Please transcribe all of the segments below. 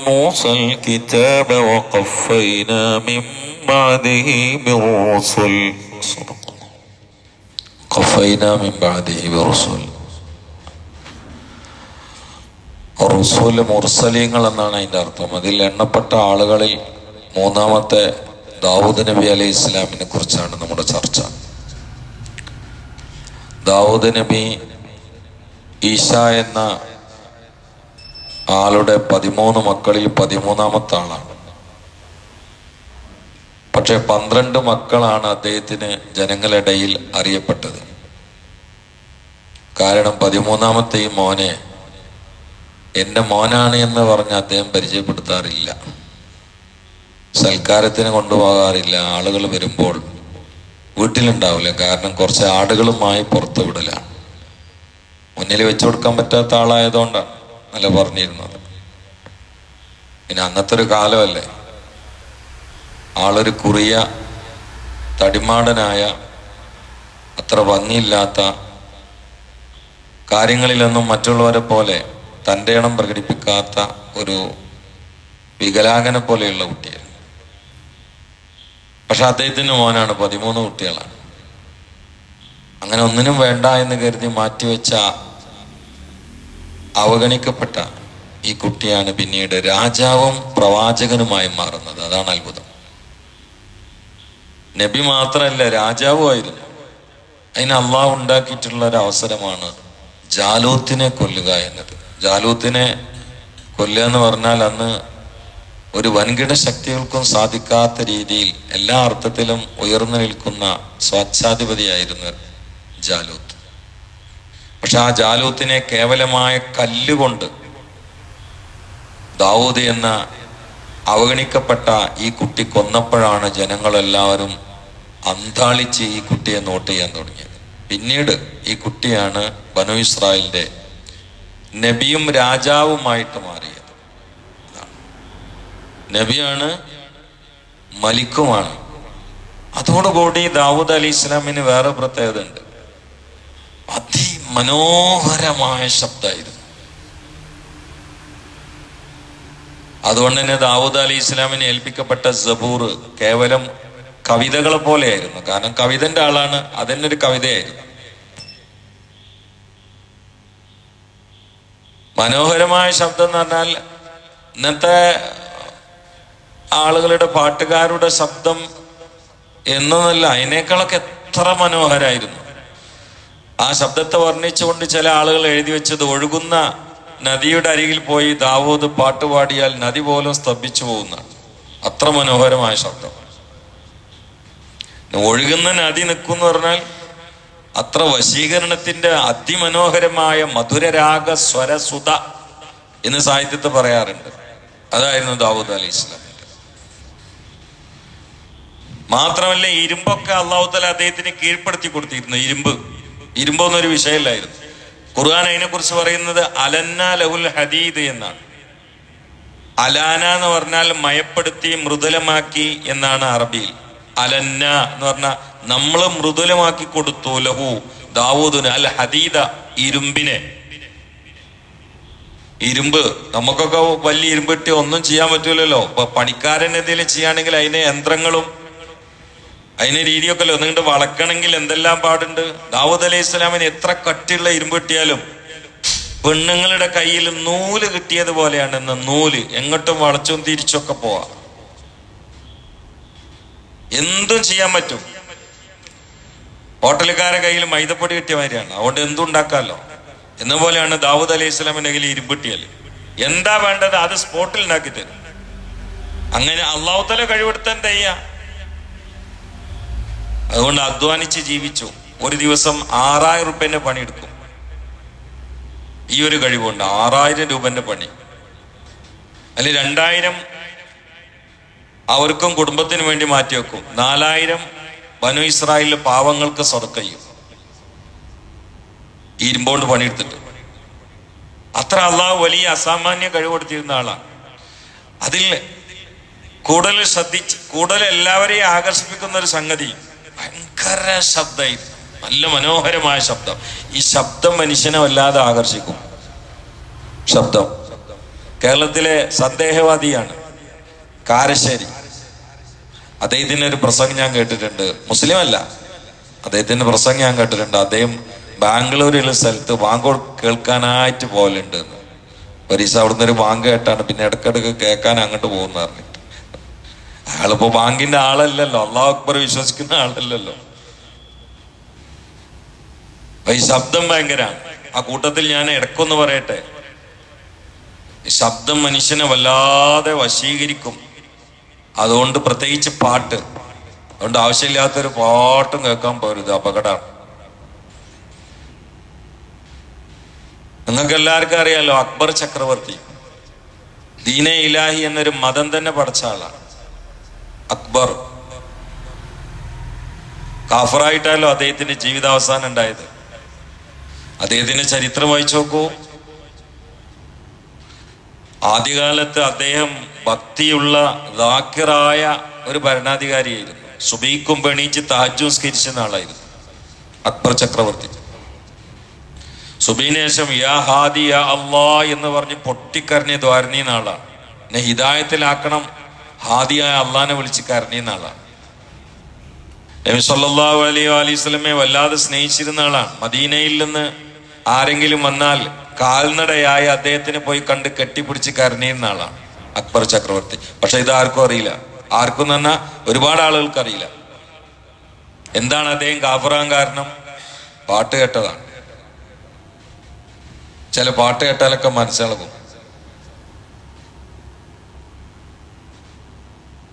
موسى الكتاب وقفينا من بعده بالرسل صدق الله. قفينا من بعده برسل റുസൂൽ മുർസലീങ്ങൾ എന്നാണ് അതിൻ്റെ അർത്ഥം അതിൽ എണ്ണപ്പെട്ട ആളുകളിൽ മൂന്നാമത്തെ ദാവൂദ് നബി അലൈഹി ഇസ്ലാമിനെ കുറിച്ചാണ് നമ്മുടെ ചർച്ച ദാവൂദ് നബി ഈശ എന്ന ആളുടെ പതിമൂന്ന് മക്കളിൽ പതിമൂന്നാമത്തെ ആളാണ്. പക്ഷെ പന്ത്രണ്ട് മക്കളാണ് അദ്ദേഹത്തിന് ജനങ്ങളിടയിൽ അറിയപ്പെട്ടത്. കാരണം പതിമൂന്നാമത്തെ ഈ മോനെ എന്റെ മോനാണ് എന്ന് പറഞ്ഞ് അദ്ദേഹം പരിചയപ്പെടുത്താറില്ല. സൽക്കാരത്തിന് കൊണ്ടുപോകാറില്ല. ആളുകൾ വരുമ്പോൾ വീട്ടിലുണ്ടാവില്ല. കാരണം കുറച്ച് ആടുകളുമായി പുറത്തു വിടലാണ് മുന്നിൽ വെച്ചു കൊടുക്കാൻ പറ്റാത്ത ആളായതുകൊണ്ടാണ്. അല്ല പറഞ്ഞിരുന്നത്. പിന്നെ അന്നത്തെ ഒരു കാലമല്ലേ? ആളൊരു കുറിയ തടിമാടനായ അത്ര ഭംഗിയില്ലാത്ത കാര്യങ്ങളിലൊന്നും മറ്റുള്ളവരെ പോലെ തന്റെ എണ്ണം പ്രകടിപ്പിക്കാത്ത ഒരു വികലാംഗനെ പോലെയുള്ള കുട്ടിയായിരുന്നു. പക്ഷെ അദ്ദേഹത്തിന്റെ മോനാണ് പതിമൂന്ന് കുട്ടികളാണ്. അങ്ങനെ ഒന്നിനും വേണ്ട എന്ന് കരുതി മാറ്റിവെച്ച അവഗണിക്കപ്പെട്ട ഈ കുട്ടിയാണ് പിന്നീട് രാജാവും പ്രവാചകനുമായി മാറുന്നത്. അതാണ് അത്ഭുതം. നബി മാത്രമല്ല രാജാവുമായിരുന്നു അതിന് അള്ളാഹ് ഉണ്ടാക്കിയിട്ടുള്ള ഒരു അവസരമാണ് ജാലൂത്തിനെ കൊല്ലുക എന്നത്. ജാലൂത്തിനെ കൊല്ലുക എന്ന് പറഞ്ഞാൽ അന്ന് ഒരു വൻകിട ശക്തികൾക്കും സാധിക്കാത്ത രീതിയിൽ എല്ലാ അർത്ഥത്തിലും ഉയർന്നു നിൽക്കുന്ന സ്വാച്ഛാധിപതിയായിരുന്നു ജാലൂത്ത്. പക്ഷെ ആ ജാലൂത്തിനെ കേവലമായ കല്ലുകൊണ്ട് ദാവൂദ് എന്ന അവഗണിക്കപ്പെട്ട ഈ കുട്ടി കൊന്നപ്പോഴാണ് ജനങ്ങളെല്ലാവരും അന്താളിച്ച് ഈ കുട്ടിയെ നോട്ട് ചെയ്യാൻ തുടങ്ങിയത്. പിന്നീട് ഈ കുട്ടിയാണ് ബനു ഇസ്രായേലിന്റെ നബിയും രാജാവുമായിട്ട് മാറിയത്. നബിയാണ് മലിക്കുമാണ്. അതോടുകൂടി ദാവൂദ് അലി ഇസ്ലാമിന് വേറെ പ്രത്യേകത ഉണ്ട് അതിമനോഹരമായ ശബ്ദമായിരുന്നു അതുകൊണ്ട് തന്നെ ദാവൂദ് അലി ഇസ്ലാമിനെ ഏൽപ്പിക്കപ്പെട്ട സബൂർ കേവലം കവിതകളെ പോലെയായിരുന്നു. കാരണം കവിതന്റെ ആളാണ് അതന്നെ ഒരു കവിതയായിരുന്നു. മനോഹരമായ ശബ്ദം എന്ന് പറഞ്ഞാൽ ഇന്നത്തെ ആളുകളുടെ പാട്ടുകാരുടെ ശബ്ദം എന്നല്ല അതിനേക്കാളൊക്കെ എത്ര മനോഹരായിരുന്നു. ആ ശബ്ദത്തെ വർണിച്ചുകൊണ്ട് ചില ആളുകൾ എഴുതി വെച്ചത് ഒഴുകുന്ന നദിയുടെ അരികിൽ പോയി ദാവൂദ് പാട്ടുപാടിയാൽ നദി പോലും സ്തംഭിച്ചു പോകുന്ന അത്ര മനോഹരമായ ശബ്ദം. ഒഴുകുന്ന നദി നിൽക്കുന്ന എന്ന് പറഞ്ഞാൽ അത്ര വശീകരണത്തിന്റെ അതിമനോഹരമായ മധുരരാഗ സ്വരസുത എന്ന് സാഹിത്യത്തെ പറയാറുണ്ട്. അതായിരുന്നു ദാവൂദ് അലി ഇസ്ലാമിന്റെ മാത്രമല്ല ഇരുമ്പൊക്കെ അള്ളാഹുത്തല അദ്ദേഹത്തിന് കീഴ്പ്പെടുത്തി കൊടുത്തിരുന്നു ഇരുമ്പ്. ഇരുമ്പ് വിഷയമില്ലായിരുന്നു. ഖുർആൻ അതിനെ കുറിച്ച് പറയുന്നത് അലന്ന ലഹുൽ ഹദീദ് എന്നാണ്. അലാന എന്ന് പറഞ്ഞാൽ മയപ്പെടുത്തി മൃദുലമാക്കി എന്നാണ് അറബിയിൽ. അലന്ന എന്ന് പറഞ്ഞാൽ നമ്മൾ മൃദുലമാക്കി കൊടുത്തു ലഹു ദാവൂദിന് അൽ ഹദീദ ഇരുമ്പിനെ. ഇരുമ്പ് നമുക്കൊക്കെ വലിയ ഇരുമ്പിട്ട് ഒന്നും ചെയ്യാൻ പറ്റൂലല്ലോ. ഇപ്പൊ പണിക്കാരൻ എന്തെങ്കിലും ചെയ്യുകയാണെങ്കിൽ അതിന് യന്ത്രങ്ങളും അതിന് രീതിയൊക്കെ അല്ലേ ഒന്നുകൊണ്ട് വളക്കണമെങ്കിൽ എന്തെല്ലാം പാടുണ്ട്? ദാവൂദ് അലൈഹി ഇസ്ലാമിന് എത്ര കട്ടിയുള്ള ഇരുമ്പ് കിട്ടിയാലും പെണ്ണുങ്ങളുടെ കയ്യിൽ നൂൽ കിട്ടിയതുപോലെയാണ് ഇന്ന് നൂൽ. എങ്ങോട്ടും വളച്ചും തിരിച്ചൊക്കെ പോവാ. എന്തും ചെയ്യാൻ പറ്റും. ഹോട്ടലുകാരെ കയ്യിൽ മൈദപ്പൊടി കിട്ടിയ മാതിരിയാണ്. അതുകൊണ്ട് എന്തും ഉണ്ടാക്കാമല്ലോ. എന്ന പോലെയാണ് ദാവൂദ് അലൈഹി സ്വലാമിന്റെ കയ്യിൽ ഇരുമ്പിട്ടിയൽ എന്താ വേണ്ടത് അത് സ്പോട്ടിൽ ഉണ്ടാക്കി തരും അങ്ങനെ അള്ളാഹുത്തല കഴിവെടുത്താൻ എന്താ ചെയ്യാ? അതുകൊണ്ട് അധ്വാനിച്ച് ജീവിച്ചു. ഒരു ദിവസം ആറായിരം റുപ്യന്റെ പണിയെടുക്കും. ഈ ഒരു കഴിവുണ്ട് ആറായിരം രൂപന്റെ പണി. അല്ലെ രണ്ടായിരം അവർക്കും കുടുംബത്തിനു വേണ്ടി മാറ്റി വെക്കും. നാലായിരം ബനു ഇസ്രായേലിലെ പാവങ്ങൾക്ക് സ്വതക്കയ്യും ഇരുമ്പോണ്ട് പണിയെടുത്തിട്ട്. അത്ര അള്ളാഹ് വലിയ അസാമാന്യ കഴിവെടുത്തിരുന്ന ആളാണ് അതിൽ കൂടുതൽ ശ്രദ്ധിച്ച് കൂടുതൽ എല്ലാവരെയും ആകർഷിപ്പിക്കുന്ന ഒരു സംഗതി ഭയങ്കര ശബ്ദമായിരുന്നു നല്ല മനോഹരമായ ശബ്ദം. ഈ ശബ്ദം മനുഷ്യനെ വല്ലാതെ ആകർഷിക്കും. ശബ്ദം. കേരളത്തിലെ സന്ദേഹവാദിയാണ് കാരശ്ശേരി. അദ്ദേഹത്തിന്റെ ഒരു പ്രസംഗം ഞാൻ കേട്ടിട്ടുണ്ട്. മുസ്ലിം അല്ല അദ്ദേഹത്തിന്റെ പ്രസംഗം ഞാൻ കേട്ടിട്ടുണ്ട്. അദ്ദേഹം ബാംഗ്ലൂരിലെ സ്ഥലത്ത് ബാങ്ക് കേൾക്കാനായിട്ട് പോലുണ്ട് പരീക്ഷ അവിടുന്ന് ഒരു ബാങ്ക് കേട്ടാണ്. പിന്നെ ഇടക്കിടക്ക് കേൾക്കാൻ അങ്ങോട്ട് പോകുന്ന പറഞ്ഞിട്ട് അയാളിപ്പോ ബാങ്കിന്റെ ആളല്ലല്ലോ. അള്ളാഹു അക്ബർ വിശ്വസിക്കുന്ന ആളല്ലല്ലോ. ഈ ശബ്ദം ഭയങ്കരാണ് ആ കൂട്ടത്തിൽ ഞാൻ ഇടക്കൊന്ന് പറയട്ടെ. ശബ്ദം മനുഷ്യനെ വല്ലാതെ വശീകരിക്കും. അതുകൊണ്ട് പ്രത്യേകിച്ച് പാട്ട്. അതുകൊണ്ട് ആവശ്യമില്ലാത്തൊരു പാട്ടും കേൾക്കാൻ പോരുത് അപകടമാണ്. നിങ്ങൾക്ക് എല്ലാവർക്കും അറിയാലോ അക്ബർ ചക്രവർത്തി. ദീനെ ഇലാഹി എന്നൊരു മതം തന്നെ പഠിച്ച ആളാണ്. അക്ബർ. കാഫറായിട്ടല്ലോ അദ്ദേഹത്തിന്റെ ജീവിതാവസാനം ഉണ്ടായത്. അദ്ദേഹത്തിന്റെ ചരിത്രം വായിച്ചു നോക്കൂ. ആദ്യകാലത്ത് അദ്ദേഹം ഭക്തിയുള്ള ദാക്കിറായ ഒരു ഭരണാധികാരിയായിരുന്നു. സുബീക്കും പെണീച്ച് താജും സ്കരിച്ച ആളായിരുന്നു അക്ബർ ചക്രവർത്തി. സുബീനേശം യാ ഹാദി യാ അള്ളാ എന്ന് പറഞ്ഞ് പൊട്ടിക്കരഞ്ഞ ദ്വാരണീന്ന ആളാണ് എന്നെ ഹിദായത്തിലാക്കണം ഹാദിയായ അള്ളാനെ വിളിച്ച് കരണിയുന്ന ആളാണ്. നബി സല്ലല്ലാഹു അലൈഹി അലൈഹി സ്വലമെ വല്ലാതെ സ്നേഹിച്ചിരുന്ന ആളാണ്. മദീനയിൽ നിന്ന് ആരെങ്കിലും വന്നാൽ കാൽനടയായി അദ്ദേഹത്തിനെ പോയി കണ്ട് കെട്ടിപ്പിടിച്ച് കരണിയുന്ന ആളാണ്. അക്ബർ ചക്രവർത്തി. പക്ഷെ ഇത് ആർക്കും അറിയില്ല. ആർക്കും തന്നെ ഒരുപാട് ആളുകൾക്ക് അറിയില്ല. എന്താണ് അദ്ദേഹം കാഫറാൻ കാരണം? പാട്ട് കേട്ടതാണ്. ചില പാട്ട് കേട്ടാലൊക്കെ മനസ്സിളകും.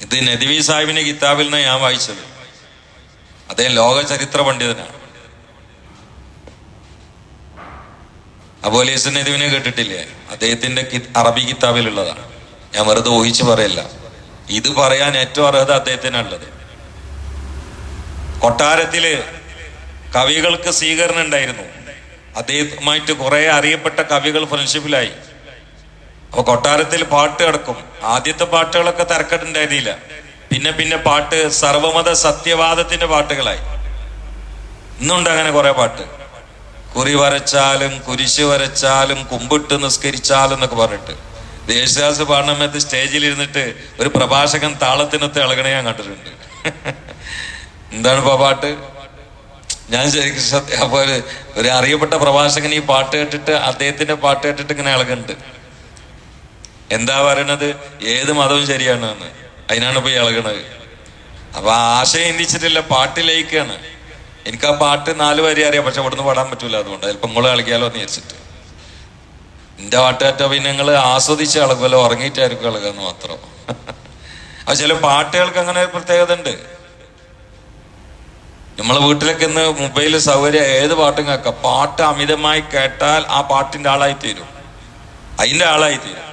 ഇത് നദിവി സാഹിബിന്റെ കിതാബിൽ നിന്ന് ഞാൻ വായിച്ചത്. അദ്ദേഹം ലോക ചരിത്ര പണ്ഡിതനാണ്. അബോലീസ് നദിവിനെ കേട്ടിട്ടില്ലേ? അദ്ദേഹത്തിന്റെ അറബി കിതാബിലുള്ളതാണ്. ഞാൻ വെറുതെ ഊഹിച്ചു പറയല്ല. ഇത് പറയാൻ ഏറ്റവും അർഹത അദ്ദേഹത്തിനുള്ളത്. കൊട്ടാരത്തിൽ കവികൾക്ക് സ്വീകരണം ഉണ്ടായിരുന്നു. അദ്ദേഹവുമായിട്ട് കുറെ അറിയപ്പെട്ട കവികൾ ഫ്രണ്ട്ഷിപ്പിലായി അപ്പൊ കൊട്ടാരത്തിൽ പാട്ട് കിടക്കും. ആദ്യത്തെ പാട്ടുകളൊക്കെ തരക്കെട്ടുണ്ടായിരുന്നില്ല. പിന്നെ പിന്നെ പാട്ട് സർവമത സത്യവാദത്തിന്റെ പാട്ടുകളായി. ഇന്നുണ്ട് അങ്ങനെ കുറെ പാട്ട്. കുറി വരച്ചാലും കുരിശ് വരച്ചാലും കുമ്പിട്ട് നിസ്കരിച്ചാലും എന്നൊക്കെ പറഞ്ഞിട്ട്. ദേശദാസ് പാടണമേത്ത് സ്റ്റേജിൽ ഇരുന്നിട്ട് ഒരു പ്രഭാഷകൻ താളത്തിനൊത്ത് ഇളകണേ ഞാൻ കണ്ടിട്ടുണ്ട്. എന്താണ് ഇപ്പൊ പാട്ട്? ഞാൻ ശരിക്കും സത്യ അപ്പൊ ഒരു അറിയപ്പെട്ട പ്രഭാഷകൻ ഈ പാട്ട് കേട്ടിട്ട് അദ്ദേഹത്തിന്റെ പാട്ട് കേട്ടിട്ട് ഇങ്ങനെ ഇളകുന്നുണ്ട്. എന്താ പറയണത്? ഏത് മതവും ശരിയാണ് എന്ന് അതിനാണ് ഇപ്പൊ ഇളകണത്. അപ്പൊ ആശയം ചിന്തിച്ചിട്ടില്ല പാട്ട് ലയിക്കാണ്. എനിക്ക് ആ പാട്ട് നാല് വരി അറിയാം പക്ഷെ ഇവിടുന്ന് പാടാൻ പറ്റൂല അതുകൊണ്ട്. ചിലപ്പോൾ നിങ്ങൾ കളിക്കാലോ എന്ന് വിചാരിച്ചിട്ട്. എന്റെ പാട്ടേറ്റ പിന്നെ നിങ്ങൾ ആസ്വദിച്ച് ഇളകുമല്ലോ ഉറങ്ങിയിട്ടായിരിക്കും ഇളകുമെന്ന് മാത്രം. അത് ചില പാട്ടുകൾക്ക് അങ്ങനെ പ്രത്യേകത ഉണ്ട്. നമ്മളെ വീട്ടിലൊക്കെ ഇന്ന് മൊബൈൽ സൗകര്യം ഏത് പാട്ടും കേൾക്കാം. പാട്ട് അമിതമായി കേട്ടാൽ ആ പാട്ടിന്റെ ആളായി തീരും അതിന്റെ ആളായി തീരും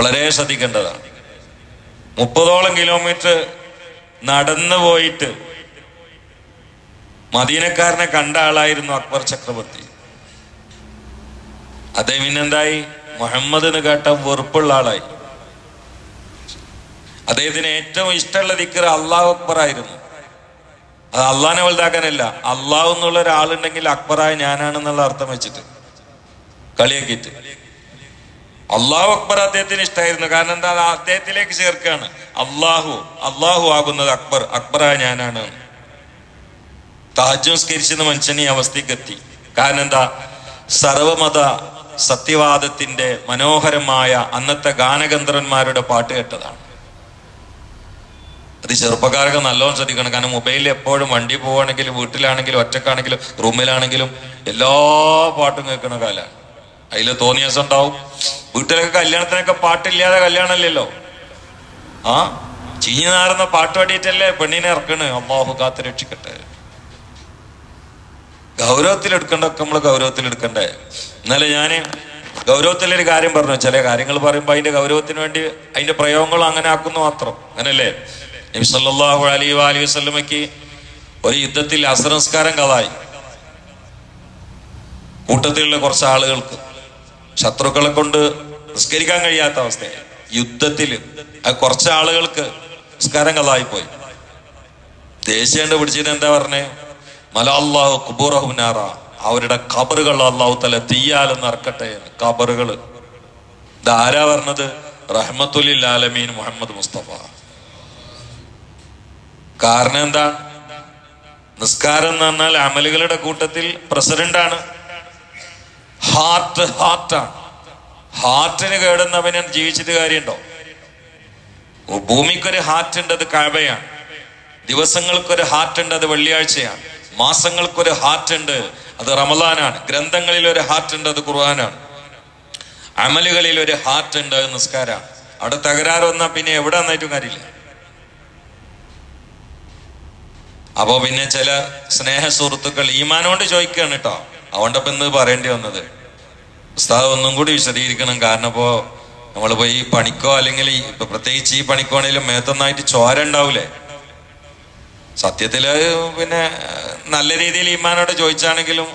വളരെ ശ്രദ്ധിക്കേണ്ടതാണ്. മുപ്പതോളം കിലോമീറ്റർ നടന്നു പോയിട്ട് മദീനക്കാരനെ കണ്ട ആളായിരുന്നു അക്ബർ ചക്രവർത്തി. അദ്ദേഹം പിന്നെന്തായി? മുഹമ്മദ് എന്ന് കേട്ട വെറുപ്പുള്ള ആളായി. അദ്ദേഹത്തിന് ഏറ്റവും ഇഷ്ടമുള്ള ദിക്കർ അള്ളാഹു അക്ബർ ആയിരുന്നു. അത് അള്ളാഹിനെ വലുതാക്കാനല്ല അള്ളാഹു എന്നുള്ള ഒരാളുണ്ടെങ്കിൽ അക്ബറായ ഞാനാണെന്നുള്ള അർത്ഥം വെച്ചിട്ട് കളിയാക്കിയിട്ട്. അള്ളാഹു അക്ബർ അദ്ദേഹത്തിന് ഇഷ്ടമായിരുന്നു. കാരണം എന്താ? അദ്ദേഹത്തിലേക്ക് ചേർക്കുകയാണ്. അള്ളാഹു അള്ളാഹു ആകുന്നത് അക്ബർ. അക്ബറായ ഞാനാണ്. താജ്വസ്കരിച്ചെന്ന മനുഷ്യൻ ഈ അവസ്ഥയ്ക്ക് എത്തി. കാരണം എന്താ? സർവമത സത്യവാദത്തിന്റെ മനോഹരമായ അന്നത്തെ ഗാനഗന്ധർവന്മാരുടെ പാട്ട് കേട്ടതാണ്. അത് ചെറുപ്പക്കാരൊക്കെ നല്ലോണം ശ്രദ്ധിക്കണം. കാരണം മൊബൈലിൽ എപ്പോഴും വണ്ടി പോവുകയാണെങ്കിലും വീട്ടിലാണെങ്കിലും ഒറ്റക്കാണെങ്കിലും റൂമിലാണെങ്കിലും എല്ലാ പാട്ടും കേൾക്കുന്ന കാലമാണ്. അതിൽ തോന്നിയാസം ഉണ്ടാവും. വീട്ടിലൊക്കെ കല്യാണത്തിനൊക്കെ പാട്ടില്ലാതെ കല്യാണമല്ലല്ലോ. ആ? ചീഞ്ഞു നാറുന്ന പാട്ട് പാടിയിട്ടല്ലേ പെണ്ണിനെ ഇറക്കണ്? അമ്മാവു കാത്ത് രക്ഷിക്കട്ടെ. ഗൗരവത്തിൽ എടുക്കണ്ടൊക്കെ നമ്മൾ ഗൗരവത്തിൽ എടുക്കണ്ടേ? എന്നാലും ഞാൻ ഗൗരവത്തിലൊരു കാര്യം പറഞ്ഞു. ചില കാര്യങ്ങൾ പറയുമ്പോൾ അതിന്റെ ഗൗരവത്തിന് വേണ്ടി അതിന്റെ പ്രയോഗങ്ങൾ അങ്ങനെ ആക്കുന്നു മാത്രം. അങ്ങനല്ലേ? നബി സല്ലല്ലാഹു അലൈഹി അലൈഹി വസല്ലമയ്ക്ക് ഒരു യുദ്ധത്തിൽ അസംസ്കാരം കഥായി കൂട്ടത്തിലുള്ള കുറച്ച് ആളുകൾക്ക്. ശത്രുക്കളെ കൊണ്ട് നിസ്കരിക്കാൻ കഴിയാത്ത അവസ്ഥയാണ് യുദ്ധത്തിൽ കുറച്ച് ആളുകൾക്ക് നിസ്കാരങ്ങളായിപ്പോയി ദേശീയണ്ട് പിടിച്ചിട്ട് എന്താ പറഞ്ഞേ? മല അള്ളാഹു കുബൂറഹുനാറ അവരുടെ കബറുകൾ അള്ളാഹു തല തീയാലെന്ന് അറക്കട്ടെ കബറുകൾ ഇതാരാ പറഞ്ഞത്? റഹ്മത്തുലിൽ ആലമീൻ മുഹമ്മദ് മുസ്തഫ. കാരണം എന്താ? നിസ്കാരം എന്ന് പറഞ്ഞാൽ അമലുകളുടെ കൂട്ടത്തിൽ പ്രസിഡന്റാണ്. ഹാർട്ട് ഹാർട്ടാണ് ഹാർട്ടിന് കേടുന്നവന് ജീവിച്ചിട്ട് കാര്യമുണ്ടോ? ഭൂമിക്കൊരു ഹാർട്ട് ഉണ്ട് അത് കഴവയാണ്. ദിവസങ്ങൾക്കൊരു ഹാർട്ട് ഉണ്ട് അത് വെള്ളിയാഴ്ചയാണ്. മാസങ്ങൾക്കൊരു ഹാർട്ട് ഉണ്ട് അത് റമലാനാണ് ഗ്രന്ഥങ്ങളിൽ ഒരു ഹാർട്ട് ഉണ്ട് അത് ഖുർആനാണ്. അമലുകളിൽ ഒരു ഹാർട്ട് ഉണ്ട് അത് നിസ്കാരമാണ്. അവിടെ തകരാറ് വന്നാൽ പിന്നെ എവിടെ വന്നായിട്ടും കാര്യമില്ല. അപ്പോ പിന്നെ ചില സ്നേഹ സുഹൃത്തുക്കൾ ഈമാനോണ്ട് ചോദിക്കുകയാണ് കേട്ടോ. അതുകൊണ്ടപ്പോ ഇന്ന് പറയേണ്ടി വന്നത് ഉസ്താദ് ഒന്നും കൂടി വിശദീകരിക്കണം. കാരണം ഇപ്പോ നമ്മളിപ്പോ ഈ പണിക്കോ അല്ലെങ്കിൽ ഇപ്പൊ പ്രത്യേകിച്ച് ഈ പണിക്കോ ആണെങ്കിലും മേത്തൊന്നായിട്ട് ചോര ഉണ്ടാവൂലേ? സത്യത്തിൽ പിന്നെ നല്ല രീതിയിൽ ഈമാനോട് ചോദിച്ചാണെങ്കിലും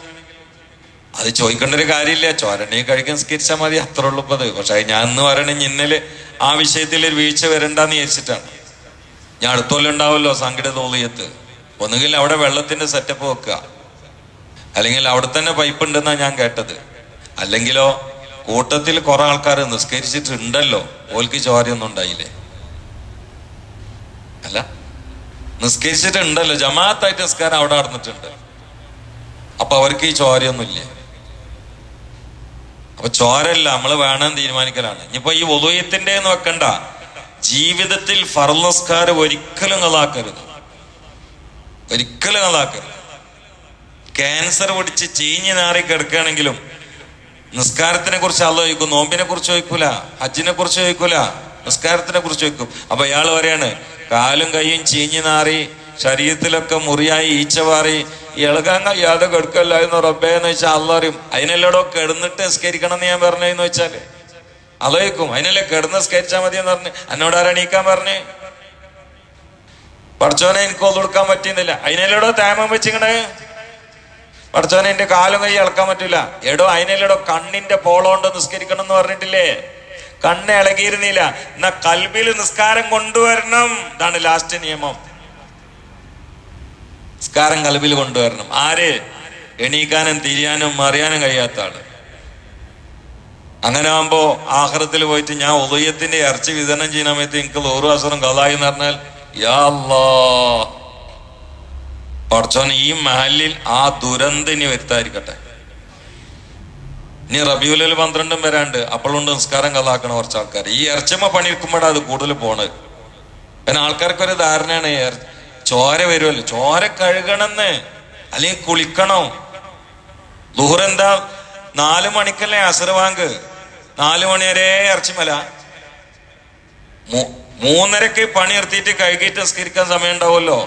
അത് ചോദിക്കേണ്ട ഒരു കാര്യമില്ല. ചോരണ്ടി കഴിക്കാൻ സ്കരിച്ചാൽ മതി അത്ര ഉള്ളപ്പത് പക്ഷെ ഞാൻ ഇന്ന് പറയണെങ്കിൽ ഇന്നലെ ആ വിഷയത്തിൽ ഒരു വീഴ്ച വരണ്ടെന്ന് വിചാരിച്ചിട്ടാണ്. ഞാൻ അടുത്തോലുണ്ടാവല്ലോ സംഘടിത തോളിയത്ത്. ഒന്നുകിൽ അവിടെ വെള്ളത്തിന്റെ സെറ്റപ്പ് വെക്കുക. അല്ലെങ്കിൽ അവിടെ തന്നെ പൈപ്പ് ഉണ്ടെന്നാണ് ഞാൻ കേട്ടത്. അല്ലെങ്കിലോ കൂട്ടത്തിൽ കുറെ ആൾക്കാർ നിസ്കരിച്ചിട്ടുണ്ടല്ലോ ഓൽക്ക് ചോരയൊന്നും ഉണ്ടായില്ലേ? അല്ല? നിസ്കരിച്ചിട്ടുണ്ടല്ലോ ജമാഅത്തായിട്ട് നിസ്കാരം അവിടെ നടന്നിട്ടുണ്ട്. അപ്പൊ അവർക്ക് ഈ ചോരയൊന്നുമില്ലേ? അപ്പൊ ചോരല്ല നമ്മൾ വേണം തീരുമാനിക്കലാണ്. ഇനിയിപ്പോ ഈ ഉദയത്തിന്റെ എന്ന് വെക്കണ്ട. ജീവിതത്തിൽ ഫർനസ്കാരം ഒരിക്കലും കളാക്കരുത്. ഒരിക്കലും കളാക്കരുത്. ക്യാൻസർ പിടിച്ച് ചീഞ്ഞ് നാറി കിടക്കുകയാണെങ്കിലും നിസ്കാരത്തിനെ കുറിച്ച് ആലോചിക്കും നോമ്പിനെ കുറിച്ച് ചോദിക്കൂല ഹജ്ജിനെ കുറിച്ച് ചോദിക്കൂല നിസ്കാരത്തിനെ കുറിച്ച് ചോദിക്കും. അപ്പൊ ഇയാൾ പറയാണ് കാലും കൈയും ചീഞ്ഞു നാറി ശരീരത്തിലൊക്കെ മുറിയായി ഈച്ച മാറി ഇളകാങ്ങ കഴിയാതെ കെടുക്കല്ലായിരുന്നു റബ്ബേ എന്ന് വെച്ചാൽ അല്ലറിയും അതിനെല്ലോടോ കിടന്നിട്ട് നിസ്കരിക്കണം എന്ന് ഞാൻ പറഞ്ഞതെന്ന് വെച്ചാൽ? അലോയിക്കും അതിനല്ലേ കിടന്ന് നിസ്കരിച്ചാൽ മതി എന്ന് പറഞ്ഞു? എന്നോട് ആരണീക്കാൻ പറഞ്ഞു? പഠിച്ചോനെ എനിക്ക് ഒന്നും കൊടുക്കാൻ പറ്റുന്നില്ല അതിനെല്ലോടോ തേമം വെച്ചിങ്ങണേ പഠിച്ചോനെ എന്റെ കാലും കൈ ഇളക്കാൻ പറ്റൂല. എടോ അതിനെല്ലടോ കണ്ണിന്റെ പോളോണ്ട് നിസ്കരിക്കണം എന്ന് പറഞ്ഞിട്ടില്ലേ? കണ്ണ് ഇളകിയിരുന്നില്ല. എന്നാ കൽബിൽ നിസ്കാരം കൊണ്ടുവരണം. ഇതാണ് ലാസ്റ്റ് നിയമം. നിസ്കാരം കൽബിൽ കൊണ്ടുവരണം. ആര്? എണീക്കാനും തിരിയാനും അറിയാനും കഴിയാത്ത ആൾ. അങ്ങനെ ആകുമ്പോ ആഹ്റത്തിൽ പോയിട്ട് ഞാൻ ഉദയത്തിന്റെ ഇറച്ചി വിതരണം ചെയ്യുന്ന സമയത്ത് എനിക്ക് ഓരോ അസുരം കഥായി എന്ന് പറഞ്ഞാൽ യാ അല്ലാ ഈ മഹലിൽ ആ ദുരന്തിനി വരുത്താതിരിക്കട്ടെ. ഇനി റബിയുലിൽ പന്ത്രണ്ടും വരാണ്ട് അപ്പോഴുണ്ട് നിസ്കാരം കലാക്കണ കുറച്ച് ആൾക്കാർ ഈ ഇറച്ചമ്മ പണിയെടുക്കുമ്പോഴാണ് അത് കൂടുതൽ പോണത്. പിന്നെ ആൾക്കാർക്കൊരു ധാരണയാണ് ഇറ- ചോര വരുമല്ലോ ചോര കഴുകണമെന്ന് അല്ലെങ്കിൽ കുളിക്കണം? എന്താ? നാലു മണിക്കല്ലേ അസർ വാങ്ക് മണി വരെ ഇറച്ചിമല മൂന്നരക്ക് പണി നിർത്തിയിട്ട് കഴുകിയിട്ട് നിസ്കരിക്കാൻ സമയം ഉണ്ടാവുമല്ലോ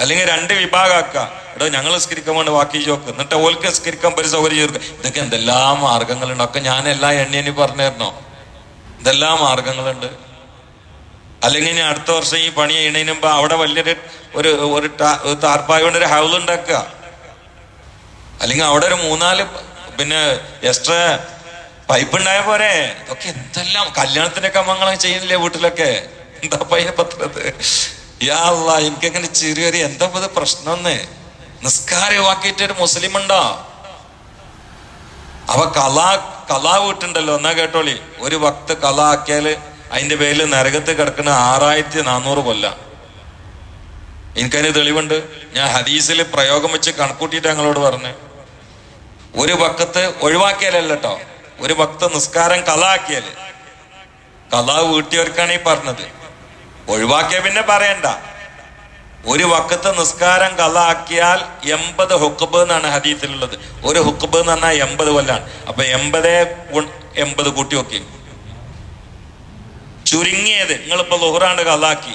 അല്ലെങ്കിൽ രണ്ട് വിഭാഗമാക്കുക എടോ ഞങ്ങൾ നിസ്കരിക്കാൻ വേണ്ടി ബാക്കി ചോക്ക്. എന്നിട്ട് ഓൽക്ക് സ്കരിക്കാൻ ഒരു സൗകര്യം ചേർക്കുക ഇതൊക്കെ എന്തെല്ലാം മാർഗങ്ങളുണ്ട്. ഒക്കെ ഞാൻ എല്ലാ എണ്ണി പറഞ്ഞിരുന്നോ? തരണോ എന്തെല്ലാം മാർഗങ്ങളുണ്ട്. അല്ലെങ്കിൽ ഇനി അടുത്ത വർഷം ഈ പണി ചെയ്യണതിന് മുമ്പ് അവിടെ വലിയൊരു ഒരു ഒരു താർപ്പായ കൊണ്ട് ഒരു ഹൗസ് ഉണ്ടാക്കുക. അല്ലെങ്കിൽ അവിടെ ഒരു മൂന്നാൽ പിന്നെ എക്സ്ട്രാ പൈപ്പ് ഉണ്ടായ പോരെ? ഇതൊക്കെ എന്തെല്ലാം കല്യാണത്തിന്റെ മംഗളം ചെയ്യുന്നില്ലേ വീട്ടിലൊക്കെ? എന്താ പയ്യ പത്രത് യാ അങ്ങനെ എനിക്കങ്ങനെ ചെറിയൊരു എന്താ പ്രശ്നം നിസ്കാരമാക്കിയിട്ട് ഒരു മുസ്ലിം ഉണ്ടോ അവ കലാ കലാ വീട്ടുണ്ടല്ലോ എന്നാ കേട്ടോളി. ഒരു ഭക്ത് കല ആക്കിയാൽ അതിന്റെ പേരിൽ നരകത്ത് കിടക്കുന്ന ആറായിരത്തി നാനൂറ് കൊല്ല. എനിക്കതിന് തെളിവുണ്ട്. ഞാൻ ഹദീസിൽ പ്രയോഗം വെച്ച് കണക്കൂട്ടിയിട്ട് ഞങ്ങളോട് പറഞ്ഞു. ഒരു ഭക്തത്ത് ഒഴിവാക്കിയാലല്ല കേട്ടോ ഒരു ഭക്ത നിസ്കാരം കല ആക്കിയാൽ. കല വീട്ടിയവർക്കാണ് ഈ പറഞ്ഞത്. ഒഴിവാക്കിയ പിന്നെ പറയണ്ട. ഒരു വക്കത്ത് നിസ്കാരം കലാക്കിയാൽ എൺപത് ഹുക്കബ് എന്നാണ് ഹദീത്തിലുള്ളത് ഒരു ഹുക്കബ് എന്ന് പറഞ്ഞാൽ എൺപത് കൊല്ലാണ്. അപ്പൊ എൺപത് എൺപത് കൂട്ടി നോക്കി. ചുരുങ്ങിയത് നിങ്ങളിപ്പോ ലുഹറാണ്ട് കലാക്കി.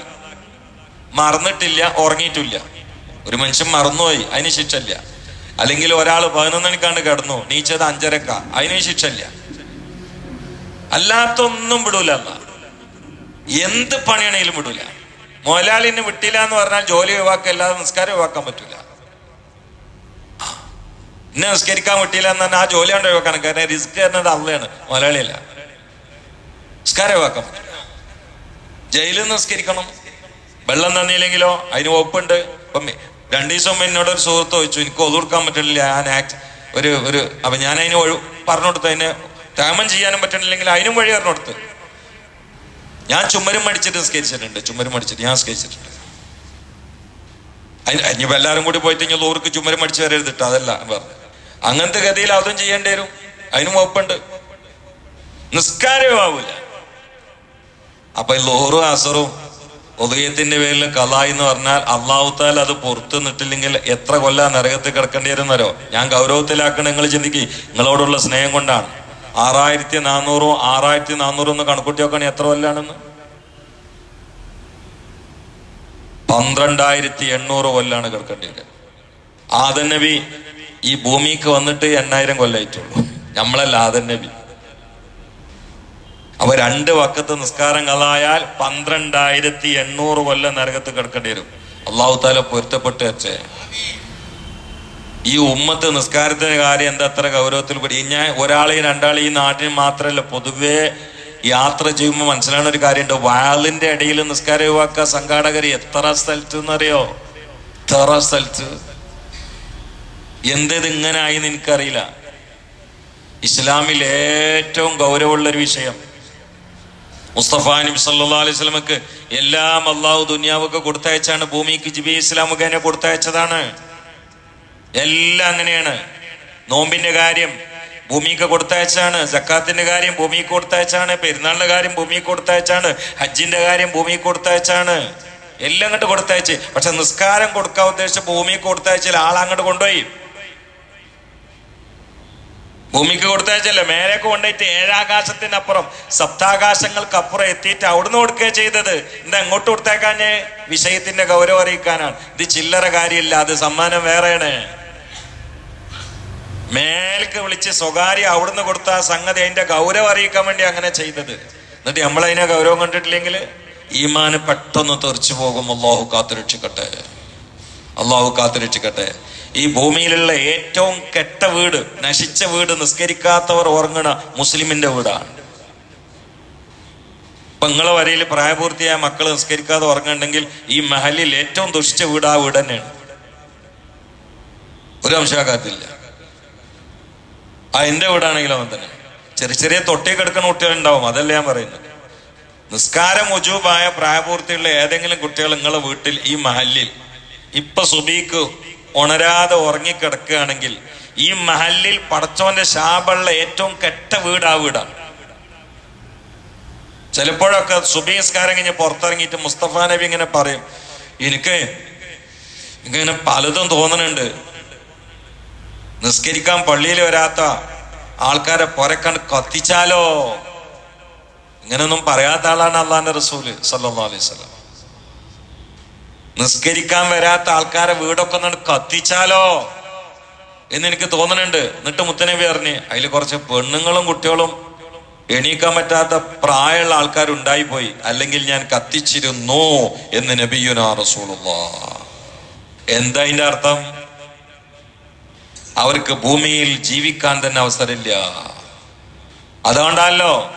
മറന്നിട്ടില്ല ഉറങ്ങിയിട്ടില്ല. ഒരു മനുഷ്യൻ മറന്നുപോയി അതിന് ശിക്ഷല്ല അല്ലെങ്കിൽ ഒരാൾ പതിനൊന്ന് മണിക്കാണ്ട് കിടന്നു നീച്ചത് അഞ്ചരക്ക അതിന് ശിക്ഷല്ല അല്ലാത്തൊന്നും വിടൂല അല്ലാ. എന്ത് പണിയാണെങ്കിലും വിടൂല. മോഹൻലാലിന് വിട്ടില്ല എന്ന് പറഞ്ഞാൽ ജോലി ഒഴിവാക്കല്ലാതെ നിസ്കാരം ഒഴിവാക്കാൻ പറ്റൂല. എന്നെ നിസ്കരിക്കാൻ വിട്ടില്ല എന്ന് പറഞ്ഞാൽ ആ ജോലി കൊണ്ട് ഒഴിവാക്കണം. കാരണം റിസ്ക് എന്നത് അള്ളയാണ് മുതലാളിയല്ല നിസ്കാരം ഒഴിവാക്കാൻ പറ്റില്ല ജയിലിൽ നിസ്കരിക്കണം. വെള്ളം തന്നില്ലെങ്കിലോ? അതിന് ഒപ്പുണ്ട് ഇപ്പം രണ്ടു ദിവസം മുമ്പ് എന്നോട് ഒരു സുഹൃത്ത് ചോദിച്ചു എനിക്ക് ഒതുക്കാൻ പറ്റില്ല ഞാൻ ആക്ട് ഒരു ഒരു അപ്പൊ ഞാൻ അതിന് ഒഴി പറഞ്ഞു കൊടുത്തു അതിന് തേമം ചെയ്യാനും പറ്റുന്നില്ലെങ്കിൽ അതിനും വഴി പറഞ്ഞെടുത്ത് ഞാൻ ചുമരും മടിച്ചിട്ട് നിസ്കരിച്ചിട്ടുണ്ട് ചുമരും മടിച്ചിട്ട് ഞാൻ സ്കരിച്ചിട്ടുണ്ട് ഇനിയിപ്പോൾ ഇനിയിപ്പോ എല്ലാവരും കൂടി പോയിട്ട് ഇങ്ങനെ ലോർക്ക് ചുമരും മടിച്ച് കേട്ടോ അതല്ല പറഞ്ഞു അങ്ങനത്തെ ഗതിയിൽ അതും ചെയ്യേണ്ടി വരും. അതിനും വകുപ്പുണ്ട്. നിസ്കാരവും ആവൂല അപ്പൊ ലോറും അസറും ഉദയത്തിന്റെ പേരിൽ കല എന്ന് പറഞ്ഞാൽ അള്ളാഹുത്താൽ അത് പുറത്തു നിട്ടില്ലെങ്കിൽ എത്ര കൊല്ലാ നരകത്തിൽ കിടക്കേണ്ടി വരുന്നവരോ? ഞാൻ ഗൗരവത്തിലാക്കണ നിങ്ങൾ ചിന്തിക്ക്. നിങ്ങളോടുള്ള സ്നേഹം കൊണ്ടാണ്. ആറായിരത്തി നാനൂറോ ആറായിരത്തി നാനൂറോ ഒന്ന് കണക്കൂട്ടി നോക്കണേ എത്ര കൊല്ലാണെന്ന്? പന്ത്രണ്ടായിരത്തി എണ്ണൂറ് കൊല്ലാണ് കിടക്കേണ്ടത് ആദൻ നബി ഈ ഭൂമിക്ക് വന്നിട്ട് എണ്ണായിരം കൊല്ലായിട്ടുള്ളൂ. നമ്മളല്ല ആദൻ നബി. അപ്പൊ രണ്ട് വക്കത്ത് നിസ്കാരം കളായാൽ പന്ത്രണ്ടായിരത്തി എണ്ണൂറ് കൊല്ലം നരകത്ത് കിടക്കേണ്ടി വരും. അള്ളാഹു താല പൊരുത്തപ്പെട്ട് വെച്ചേ ഈ ഉമ്മത്ത് നിസ്കാരത്തിന്റെ കാര്യം എന്താ അത്ര ഗൗരവത്തിൽ കൂടി? ഞാൻ ഒരാളെയും രണ്ടാളെയും നാട്ടിന് മാത്രമല്ല പൊതുവേ യാത്ര ചെയ്യുമ്പോൾ മനസ്സിലാവുന്ന ഒരു കാര്യമുണ്ട്. വാലിന്റെ ഇടയിൽ നിസ്കാരം ഒഴിവാക്കുക സംഘാടകർ എത്ര സ്ഥലത്ത് എന്നറിയോ? എത്ര സ്ഥലത്ത്? എന്തത് ഇങ്ങനെ ആയി എനിക്കറിയില്ല. ഇസ്ലാമിൽ ഏറ്റവും ഗൗരവമുള്ളൊരു വിഷയം. മുസ്തഫ നബി സല്ലാ അലൈഹി സ്വലമക്ക് എല്ലാം അള്ളാഹു ദുനിയാവൊക്കെ കൊടുത്തയച്ചാണ്. ഭൂമിക്ക് ജിബി ഇസ്ലാമൊക്കെ എന്നെ കൊടുത്തയച്ചതാണ്. എല്ലാം അങ്ങനെയാണ്. നോമ്പിന്റെ കാര്യം ഭൂമിക്ക് കൊടുത്തയച്ചാണ് സക്കാത്തിന്റെ കാര്യം ഭൂമിക്ക് കൊടുത്തയച്ചാണ് പെരുന്നാളിന്റെ കാര്യം ഭൂമിക്ക് കൊടുത്തയച്ചാണ് ഹജ്ജിന്റെ കാര്യം ഭൂമിക്ക് കൊടുത്തയച്ചാണ്. എല്ലാം അങ്ങോട്ട് കൊടുത്തയച്ച്. പക്ഷെ നിസ്കാരം കൊടുക്കാൻ ഉദ്ദേശിച്ച ഭൂമിക്ക് കൊടുത്തയച്ചാൽ ആളങ്ങോട്ട് കൊണ്ടുപോയി. ഭൂമിക്ക് കൊടുത്തയച്ചല്ലേ മേലേക്ക് കൊണ്ടുപോയിട്ട് ഏഴാകാശത്തിനപ്പുറം സപ്താകാശങ്ങൾക്കപ്പുറം എത്തിയിട്ട് അവിടുന്ന് കൊടുക്കുക ചെയ്തത്. എന്താ എങ്ങോട്ട് കൊടുത്തേക്കാഞ്ഞ്? വിഷയത്തിന്റെ ഗൗരവം അറിയിക്കാനാണ്. ഇത് ചില്ലറ കാര്യമില്ല അത് സമ്മാനം വേറെയാണ്. മേൽക്ക് വിളിച്ച് സ്വകാര്യ അവിടുന്ന് കൊടുത്ത ആ സംഗതി അതിന്റെ ഗൗരവം അറിയിക്കാൻ വേണ്ടി അങ്ങനെ ചെയ്തത്. എന്നിട്ട് നമ്മൾ അതിനെ ഗൗരവം കണ്ടിട്ടില്ലെങ്കിൽ ഈമാന് പെട്ടെന്ന് തെറിച്ചു പോകും. അള്ളാഹു കാത്തുരക്ഷിക്കട്ടെ. അള്ളാഹു കാത്തുരക്ഷിക്കട്ടെ. ഈ ഭൂമിയിലുള്ള ഏറ്റവും കെട്ട വീട് നശിച്ച വീട് നിസ്കരിക്കാത്തവർ ഉറങ്ങണ മുസ്ലിമിന്റെ വീടാണ്. ഇപ്പൊ നിങ്ങളെ വരയിൽ പ്രായപൂർത്തിയായ മക്കൾ നിസ്കരിക്കാതെ ഉറങ്ങുന്നുണ്ടെങ്കിൽ ഈ മഹലിൽ ഏറ്റവും ദുഷിച്ച വീട് ആ വീട് തന്നെയാണ്. ഒരു അംശാകാത്തില്ല ആ എന്റെ വീടാണെങ്കിലും അവൻ തന്നെ. ചെറിയ ചെറിയ തൊട്ടി കിടക്കുന്ന കുട്ടികളുണ്ടാവും അതല്ല ഞാൻ പറയുന്നത്. നിസ്കാരം ഉജൂബായ പ്രായപൂർത്തിയുള്ള ഏതെങ്കിലും കുട്ടികൾ നിങ്ങളെ വീട്ടിൽ ഈ മഹല്ലിൽ ഇപ്പൊ സുബീക്ക് ഉണരാതെ ഉറങ്ങിക്കിടക്കുകയാണെങ്കിൽ ഈ മഹല്ലിൽ പടച്ചോന്റെ ശാപമുള്ള ഏറ്റവും കെട്ട വീട് ആ വീടാണ് ചിലപ്പോഴൊക്കെ സുബീസ്കാരം കഴിഞ്ഞ് പുറത്തിറങ്ങിയിട്ട് മുസ്തഫ നബി ഇങ്ങനെ പറയും എനിക്ക് ഇങ്ങനെ പലതും തോന്നുന്നുണ്ട് നിസ്കരിക്കാൻ പള്ളിയിൽ വരാത്ത ആൾക്കാരെ പുരക്കണ് കത്തിച്ചാലോ? ഇങ്ങനൊന്നും പറയാത്ത ആളാണ് അള്ളാന്റെ റസൂൽ സല്ലാ അലൈഹി നിസ്കരിക്കാൻ വരാത്ത ആൾക്കാരെ വീടൊക്കെ ഒന്ന് കത്തിച്ചാലോ? എന്ന് എനിക്ക് തോന്നുന്നുണ്ട്. എന്നിട്ട് മുത്തനബി അറിഞ്ഞ് അതിൽ കുറച്ച് പെണ്ണുങ്ങളും കുട്ടികളും എണീക്കാൻ പറ്റാത്ത പ്രായമുള്ള ആൾക്കാരുണ്ടായി പോയി. അല്ലെങ്കിൽ ഞാൻ കത്തിച്ചിരുന്നു എന്ന് നബിയുനാ റസൂലുള്ള. എന്താ അതിന്റെ അർത്ഥം? അവർക്ക് ഭൂമിയിൽ ജീവിക്കാൻ തന്നെ അവസരമില്ല. അതുകൊണ്ടല്ലോ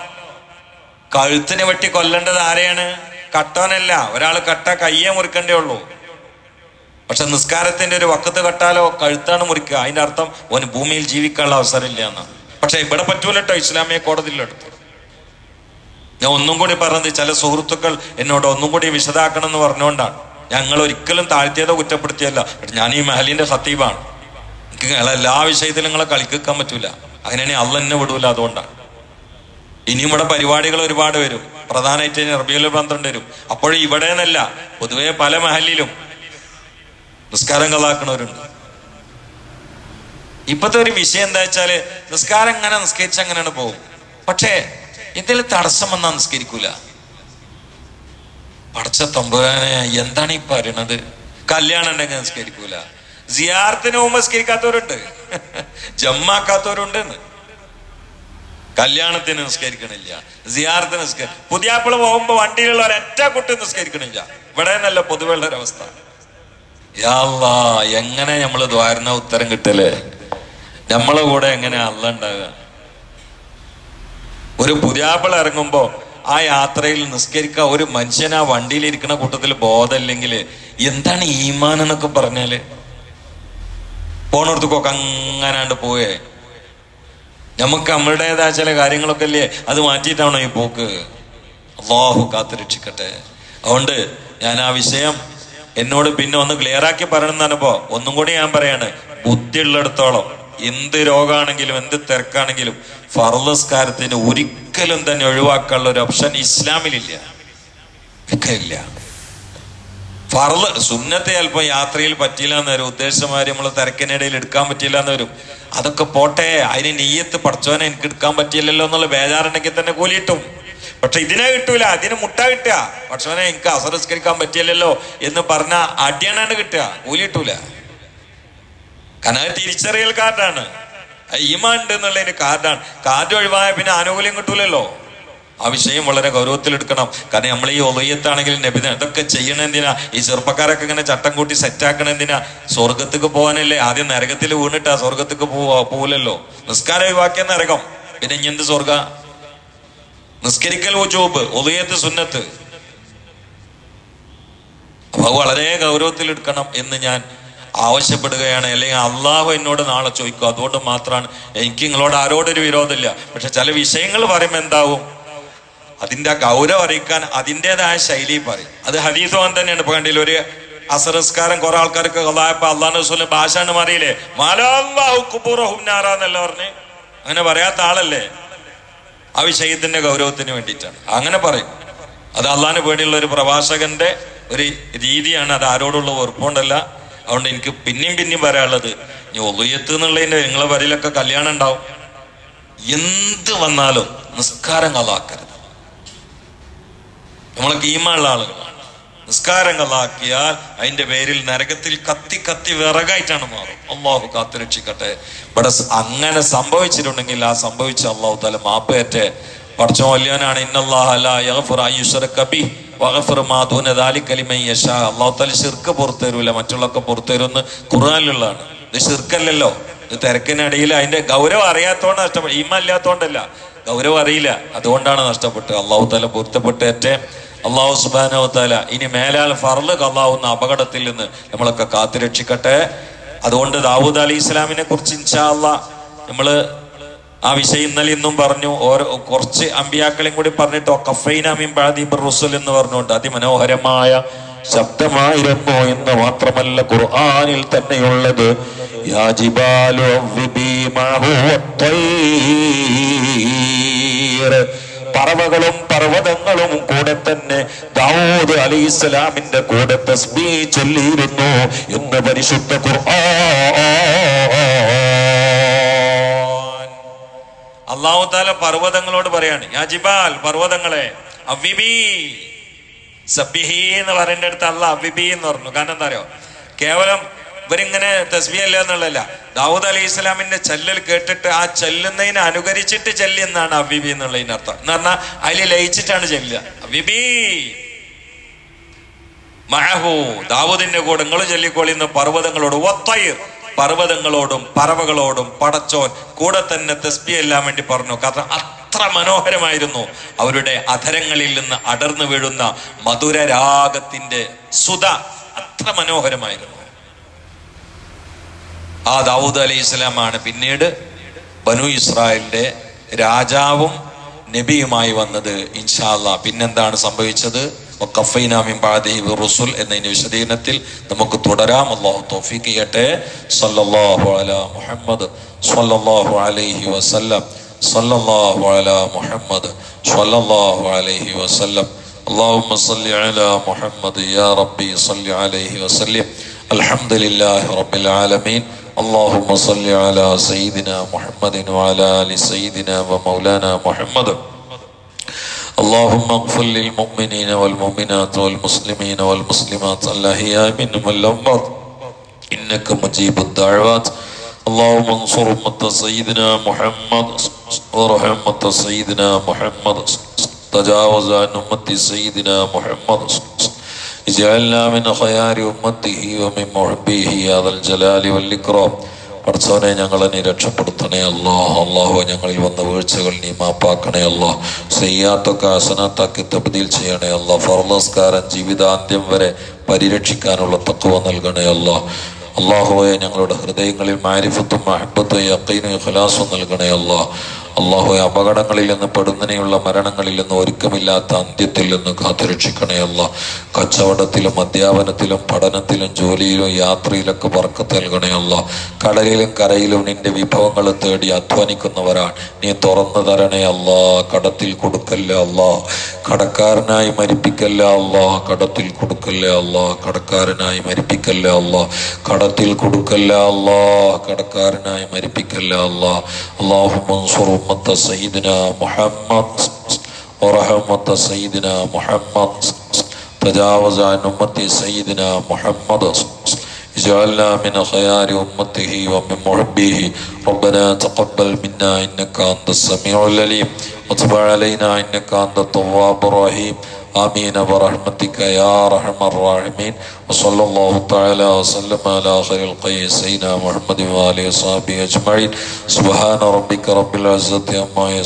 കഴുത്തിന് വെട്ടി കൊല്ലേണ്ടത് ആരെയാണ്? കട്ടോനല്ല ഒരാൾ കട്ട കയ്യെ മുറിക്കണ്ടേ ഉള്ളൂ. പക്ഷെ നിസ്കാരത്തിന്റെ ഒരു വക്കത്ത് കട്ടാലോ കഴുത്താണ് മുറിക്കുക. അതിന്റെ അർത്ഥം ഓന് ഭൂമിയിൽ ജീവിക്കാനുള്ള അവസരമില്ല എന്നാണ് പക്ഷെ ഇവിടെ പറ്റൂല കേട്ടോ ഇസ്ലാമിയ കോടതിയിലെടുത്ത് ഞാൻ ഒന്നും കൂടി പറഞ്ഞത് ചില സുഹൃത്തുക്കൾ എന്നോട് ഒന്നും കൂടി വിശദാക്കണം എന്ന് പറഞ്ഞുകൊണ്ടാണ്. ഞങ്ങൾ ഒരിക്കലും താഴ്ത്തിയതോ കുറ്റപ്പെടുത്തിയല്ല ഞാൻ ഈ മഹലിന്റെ ഖത്തീബാണ് എനിക്ക് എല്ലാ വിഷയത്തിലും നിങ്ങളെ കളിക്കാൻ പറ്റൂല. അങ്ങനെയാണെങ്കിൽ അള്ള എന്നെ വിടൂല അതുകൊണ്ടാണ്. ഇനിയും ഇവിടെ പരിപാടികൾ ഒരുപാട് വരും. പ്രധാനമായിട്ട് റബിയുൽ പന്ത്രണ്ട് വരും. അപ്പോഴും ഇവിടെ നിന്നല്ല പൊതുവെ പല മഹലിലും നിസ്കാരം കളാക്കണവരുണ്ട്. ഇപ്പത്തെ ഒരു വിഷയം എന്താ വെച്ചാൽ നിസ്കാരം എങ്ങനെ നിസ്കരിച്ച് അങ്ങനെയാണ് പോകും. പക്ഷേ എന്തെങ്കിലും തടസ്സം വന്നാ നിസ്കരിക്കൂല. പടച്ച തമ്പുരാനെ എന്താണ് ഈ പറയണത്? കല്യാണം ഉണ്ടെങ്കിൽ നിസ്കരിക്കൂല. സിയാർത്തിന് ഉമസ്കരിക്കാത്തവരുണ്ട് ജമ്മാക്കാത്തവരുണ്ട് കല്യാണത്തിന് നിസ്കരിക്കണില്ല സിയാർത്തിന് നിസ്കരി പുതിയാപ്പിള പോകുമ്പോ വണ്ടിയിലുള്ള ഒരൊറ്റ കുട്ടി നിസ്കരിക്കണില്ല ഇവിടെ നല്ല പൊതുവെയുള്ള ഒരവസ്ഥ. യാള്ളാ എങ്ങനെ നമ്മൾ ദ്വാരണ ഉത്തരം കിട്ടൽ? നമ്മളെ കൂടെ എങ്ങനെ അല്ല ഉണ്ടാകുക ഒരു പുതിയാപ്പിള ഇറങ്ങുമ്പോ ആ യാത്രയിൽ നിസ്കരിക്കുക ഒരു മനുഷ്യൻ ആ വണ്ടിയിൽ ഇരിക്കുന്ന കൂട്ടത്തിൽ ബോധമില്ലെങ്കിൽ എന്താണ് ഈമാൻ എന്നൊക്കെ പറഞ്ഞാൽ? പോണടത്തൊക്കെ അങ്ങനാണ്ട് പോയേ നമുക്ക് നമ്മളുടേതായ ചില കാര്യങ്ങളൊക്കെ അല്ലേ അത് മാറ്റിയിട്ടാണോ ഈ പോക്ക്? അള്ളാഹു കാത്തു രക്ഷിക്കട്ടെ അതുകൊണ്ട് ഞാൻ ആ വിഷയം എന്നോട് പിന്നെ ഒന്ന് ക്ലിയർ ആക്കി പറയണം എന്നപ്പോ ഒന്നും കൂടി ഞാൻ പറയാണ് ബുദ്ധിയുള്ളിടത്തോളം എന്ത് രോഗമാണെങ്കിലും എന്ത് തിരക്കാണെങ്കിലും ഫർദസ്കാരത്തിന് ഒരിക്കലും തന്നെ ഒഴിവാക്കാനുള്ള ഒരു ഓപ്ഷൻ ഇസ്ലാമിലില്ല. ഒരിക്കലില്ല ഫർൾ സുന്നത്തെ അല്പം യാത്രയിൽ പറ്റിയില്ല എന്ന് വരും. ഉദ്ദേശമാര് നമ്മൾ തിരക്കിനിടയിൽ എടുക്കാൻ പറ്റിയില്ല എന്ന് വരും. അതൊക്കെ പോട്ടെ അതിന് നീയത്ത് പഠിച്ചവനെ എനിക്ക് എടുക്കാൻ പറ്റിയില്ലല്ലോ എന്നുള്ള ബേജാറുണ്ടെങ്കിൽ തന്നെ കൂലി കിട്ടും പക്ഷെ ഇതിനെ കിട്ടൂല അതിന് മുട്ട കിട്ടുക. പക്ഷവനെ എനിക്ക് അസംസ്കരിക്കാൻ പറ്റിയില്ലല്ലോ എന്ന് പറഞ്ഞ അടിയണാണ് കിട്ടുക കൂലി കിട്ടൂല അത് തിരിച്ചറിയൽ കാർഡാണ്. ഈമാൻ ഉണ്ട് എന്നുള്ളതിന് കാർഡാണ്. കാർഡ് ഒഴിവായ പിന്നെ ആനുകൂല്യം കിട്ടൂലല്ലോ. ആ വിഷയം വളരെ ഗൗരവത്തിലെടുക്കണം. കാരണം നമ്മൾ ഈ ഒലയ്യത്താണെങ്കിലും നബിത ഇതൊക്കെ ചെയ്യണ എന്തിനാ? ഈ ചെറുപ്പക്കാരൊക്കെ ഇങ്ങനെ ചട്ടം കൂട്ടി സെറ്റാക്കണെന്തിനാ സ്വർഗത്തേക്ക് പോകാനല്ലേ? ആദ്യം നരകത്തിൽ വീണിട്ടാ സ്വർഗത്തേക്ക് പോവാ പോവില്ലല്ലോ നിസ്കാരം ഒഴിവാക്കിയ നരകം. പിന്നെ ഇനി എന്ത് സ്വർഗ നിസ്കരിക്കൽ ജോബ് ഒലയത്ത് സുന്നത്ത്. അപ്പൊ വളരെ ഗൗരവത്തിൽ എടുക്കണം എന്ന് ഞാൻ ആവശ്യപ്പെടുകയാണ്. അല്ലെങ്കിൽ അള്ളാഹു എന്നോട് നാളെ ചോദിക്കും. അതുകൊണ്ട് മാത്രമാണ് എനിക്ക് നിങ്ങളോട് ആരോടൊരു വിരോധമില്ല. പക്ഷെ ചില വിഷയങ്ങൾ പറയുമ്പോൾ എന്താവും? അതിന്റെ ഗൗരവം അറിയിക്കാൻ അതിന്റെതായ ശൈലി പറയും. അത് ഹദീസോൻ തന്നെയാണ്. ഇപ്പൊ കണ്ടില്ല ഒരു അസരസ്കാരം കുറെ ആൾക്കാർക്ക് കൊള്ളായപ്പോ അള്ളാഹു റസൂലിന്റെ ഭാഷാണ് മാറിയില്ലേ മാലാഹു കുബൂറഹും നാറാന്നല്ല പറഞ്ഞ്? അങ്ങനെ പറയാത്ത ആളല്ലേ? ആ വിഷയത്തിന്റെ ഗൗരവത്തിന് വേണ്ടിയിട്ടാണ്. അങ്ങനെ പറയും. അത് അള്ളാഹിന് പേടിയുള്ള ഒരു പ്രഭാഷകന്റെ ഒരു രീതിയാണ്. അത് ആരോടുള്ള ഉറപ്പുണ്ടല്ല അതുകൊണ്ട് എനിക്ക് പിന്നെയും പിന്നെയും പറയാനുള്ളത് ഇനി ഒളിയത്ത് എന്നുള്ളതിന്റെ നിങ്ങളെ വരയിലൊക്കെ കല്യാണം ഉണ്ടാവും. എന്ത് വന്നാലും നിസ്കാരം കലാക്കരുത് നമ്മളെ കീമുള്ള ആളുകളാണ് നിസ്കാരം കലാക്കിയാൽ അതിന്റെ പേരിൽ നരകത്തിൽ കത്തി കത്തി വിറകായിട്ടാണ് മാറും. അള്ളാഹു കാത്തുരക്ഷിക്കട്ടെ ഇവിടെ അങ്ങനെ സംഭവിച്ചിട്ടുണ്ടെങ്കിൽ ആ സംഭവിച്ച അള്ളാഹു തല മാപ്പേറ്റെ. പഠിച്ചോ വല്യാനാണ്. അള്ളാഹു തല ശിർക്ക് പുറത്തു തരൂല മറ്റുള്ളൊക്കെ പുറത്തു തരുമെന്ന് ഖുർആാനിലുള്ളതാണ്. ഇത് ഷിർക്കല്ലല്ലോ ഇത് തിരക്കിനിടയിൽ അതിന്റെ ഗൗരവം അറിയാത്തോണ്ട് നഷ്ടപ്പെട്ടു ഈമ ഗൗരവം അറിയില്ല. അതുകൊണ്ടാണ് നഷ്ടപ്പെട്ടത് അള്ളാഹു തല പൊരുത്തപ്പെട്ടേറ്റെ അള്ളാഹു സുബാനോ തല ഇനി മേലാൽ ഫറൽ കള്ളാവുന്ന അപകടത്തിൽ നിന്ന് നമ്മളൊക്കെ കാത്തുരക്ഷിക്കട്ടെ. അതുകൊണ്ട് ദാവൂദ് അലി ഇസ്ലാമിനെ കുറിച്ച് ഇൻഷാ നമ്മൾ ആ വിഷയം ഇന്നലെ ഇന്നും പറഞ്ഞു. ഓരോ കുറച്ച് അമ്പിയാക്കളെയും കൂടി പറഞ്ഞിട്ടോ കഫൈനാമിൻ ബാദീബ് റുസുൽ എന്ന് പറഞ്ഞുകൊണ്ട് അതിമനോഹരമായ ശബ്ദമായിരുന്നു എന്ന് മാത്രമല്ല ഖുർആനിൽ തന്നെയുള്ളത്. പറവകളും പർവതങ്ങളും കൂടെ തന്നെ ദാവൂദ് അലി ഇസ്ലാമിന്റെ കൂടെ തസ്ബീ ചൊല്ലിയിരുന്നു എന്ന് പരിശുദ്ധ അള്ളാഹു താല പർവതങ്ങളോട് പറയാണ് യാജിബാൽ പർവതങ്ങളെ അവിബി സബിഹി എന്ന് പറയേണ്ട അടുത്ത് അല്ല അബിബി എന്ന് പറഞ്ഞു. കാരണം എന്താ അറിയോ? കേവലം ഇവരിങ്ങനെ തസ്ബി അല്ല എന്നുള്ളതല്ല. ദാവൂദ് അലി ഇസ്ലാമിന്റെ ചെല്ലൽ കേട്ടിട്ട് ആ ചെല്ലുന്നതിനെ അനുകരിച്ചിട്ട് ചെല്ലി എന്നാണ് അബിബി എന്നുള്ളതിന് അർത്ഥം. എന്ന് പറഞ്ഞാൽ അതിൽ ലയിച്ചിട്ടാണ് ചെല്ലുക. അബിബി. മഹു ദാവൂദിന്റെ കൂടെ നിങ്ങൾ ചൊല്ലിക്കോളിന്ന് പർവതങ്ങളോട് ഒത്തയിർ പർവതങ്ങളോടും പറവകളോടും പടച്ചോൻ കൂടെ തന്നെ തസ്ബി എല്ലാം വേണ്ടി പറഞ്ഞു. കാരണം അത്ര മനോഹരമായിരുന്നു. അവരുടെ അധരങ്ങളിൽ നിന്ന് അടർന്നു വീഴുന്ന മധുരരാഗത്തിന്റെ സുത അത്ര മനോഹരമായിരുന്നു. ആ ദാവൂദ് അലൈഹി ഇസ്ലാമാണ് പിന്നീട് ബനു ഇസ്രായേലിന്റെ രാജാവും നബിയുമായി വന്നത് ഇൻഷാല്ല പിന്നെന്താണ് സംഭവിച്ചത്? ബിറുസുൽ എന്നതിന്റെ വിശദീകരണത്തിൽ നമുക്ക് തുടരാം. അള്ളാഹു തോഫിക്ക് ചെയ്യട്ടെ. സല്ലല്ലാഹു അലാ മുഹമ്മദ് അലൈഹി വസല്ലം. صلى الله على محمد صلى الله عليه وسلم. اللهم صل على محمد يا ربي صل عليه وسلم. الحمد لله رب العالمين. اللهم صل على سيدنا محمد وعلى آل سيدنا ومولانا محمد. اللهم اغفر للمؤمنين والمؤمنات والمسلمين والمسلمات. الله يا من الأمر إنك مجيب الدعوات. اللهم انصر أمة سيدنا محمد. ورحمه سيدنا محمد تجاوز عن امه سيدنا محمد اجعلنا من خيار امته ومن محبيه يا ذا الجلال والاكرام പഠിച്ചവനെ ഞങ്ങളെ നീ രക്ഷപ്പെടുത്തണേ അല്ലോ അള്ളാഹു ഞങ്ങളിൽ വന്ന വീഴ്ചകൾ നീ മാപ്പാക്കണേ അല്ലോ ചെയ്യാത്തൊക്കെ അസനത്താക്കി തബ്ദീൽ ചെയ്യണേ അല്ലോ ഫർലസ്കാരൻ ജീവിതാന്ത്യം വരെ പരിരക്ഷിക്കാനുള്ള തത്വം നൽകണേ അല്ലോ അള്ളാഹുവെ ഞങ്ങളുടെ ഹൃദയങ്ങളിൽ മാരിഫത്തും മഹബത്തും യക്കീനും ഖലാസും നൽകണേ അല്ലാ അള്ളാഹുവെ അപകടങ്ങളിൽ നിന്ന് പെടുന്നതിനെയുള്ള മരണങ്ങളിൽ നിന്ന് ഒരുക്കമില്ലാത്ത അന്ത്യത്തിൽ നിന്ന് കാത്തുരക്ഷിക്കണേ അല്ല കച്ചവടത്തിലും അധ്യാപനത്തിലും പഠനത്തിലും ജോലിയിലും യാത്രയിലൊക്കെ വർക്ക് നൽകണേ കടലിലും കരയിലും നിന്റെ വിഭവങ്ങൾ തേടി അധ്വാനിക്കുന്നവരാണ്. നീ തുറന്നു തരണേ അല്ല കടത്തിൽ കൊടുക്കല്ല അല്ല കടക്കാരനായി മരിപ്പിക്കല്ല അല്ല കടത്തിൽ കൊടുക്കല്ല അല്ല കടക്കാരനായി മരിപ്പിക്കല്ല അല്ല കടത്തിൽ കൊടുക്കല്ല അല്ല കടക്കാരനായി മരിപ്പിക്കല്ല അല്ല അള്ളാഹു മൻസുർ رحمة سيدنا محمد ورحمة سيدنا محمد. تجاوز عن أمة سيدنا محمد. اجعلنا من خيار أمته ومن محبيه. ربنا تقبل منا إنك أنت السميع العليم. وتب علينا إنك أنت التواب الرحيم. آمين برحمتك يا أرحم الراحمين وصلى الله تعالى وسلم على خير القيس سيدنا محمد وآله وصحبه أجمعين سبحان ربك رب العزة عما يصفون